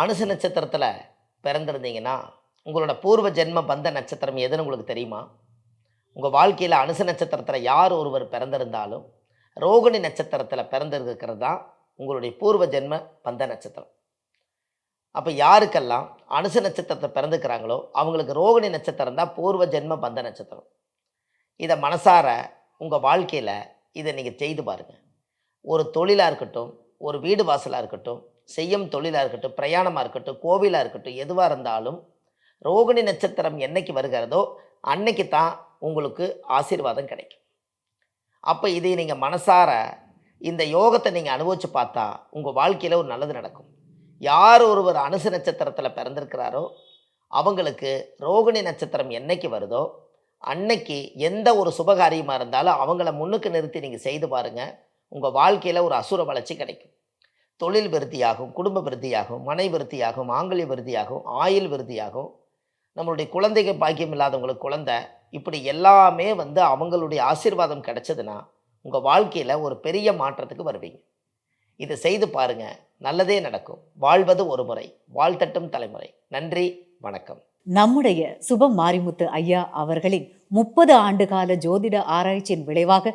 அனுசு நட்சத்திரத்தில் பிறந்திருந்தீங்கன்னா உங்களோட பூர்வ ஜென்ம பந்த நட்சத்திரம் எதுன்னு உங்களுக்கு தெரியுமா? உங்கள் வாழ்க்கையில் அனுச நட்சத்திரத்தில் யார் ஒருவர் பிறந்திருந்தாலும் ரோகிணி நட்சத்திரத்தில் பிறந்திருக்கிறது தான் உங்களுடைய பூர்வ ஜென்ம பந்த நட்சத்திரம். அப்போ யாருக்கெல்லாம் அனுசு நட்சத்திரத்தை பிறந்துக்கிறாங்களோ அவங்களுக்கு ரோகிணி நட்சத்திரம் தான் பூர்வ ஜென்ம பந்த நட்சத்திரம். இதை மனசார உங்கள் வாழ்க்கையில் இதை நீங்கள் செய்து பாருங்கள் ஒரு தொழிலாக இருக்கட்டும் ஒரு வீடு வாசலாக இருக்கட்டும் செய்யும் தொழிலாக இருக்கட்டும் பிரயாணமாக இருக்கட்டும் கோவிலாக இருக்கட்டும் எதுவாக இருந்தாலும் ரோகிணி நட்சத்திரம் என்னைக்கு வருகிறதோ அன்னைக்கு தான் உங்களுக்கு ஆசீர்வாதம் கிடைக்கும். அப்போ இதை நீங்கள் மனசார இந்த யோகத்தை நீங்கள் அனுபவித்து பார்த்தா உங்கள் வாழ்க்கையில் ஒரு நல்லது நடக்கும். யார் ஒருவர் அனுசு நட்சத்திரத்தில் பிறந்திருக்கிறாரோ அவங்களுக்கு ரோகிணி நட்சத்திரம் என்னைக்கு வருதோ அன்னைக்கு எந்த ஒரு சுபகாரியமாக இருந்தாலும் அவங்கள முன்னுக்கு நிறுத்தி நீங்கள் செய்து பாருங்கள் உங்கள் வாழ்க்கையில் ஒரு அசுர வளர்ச்சி கிடைக்கும். தொழில் விருத்தியாகும் குடும்ப விருத்தியாகும் மனை விருத்தியாகும் ஆங்கிலிய விருத்தியாகும் ஆயுள் விருத்தியாகும். நம்மளுடைய குழந்தைகள் பாக்கியம் இல்லாதவங்களுக்கு குழந்தை இப்படி எல்லாமே வந்து அவங்களுடைய ஆசீர்வாதம் கிடைச்சதுன்னா உங்கள் வாழ்க்கையில் ஒரு பெரிய மாற்றத்துக்கு வருவீங்க. இதை செய்து பாருங்க நல்லதே நடக்கும். வாழ்வது ஒரு முறை வாழ்த்தட்டும் தலைமுறை. நன்றி வணக்கம். நம்முடைய சுபம் மாரிமுத்து ஐயா அவர்களின் முப்பது ஆண்டுகால ஜோதிட ஆராய்ச்சியின் விளைவாக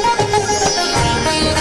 Thank you.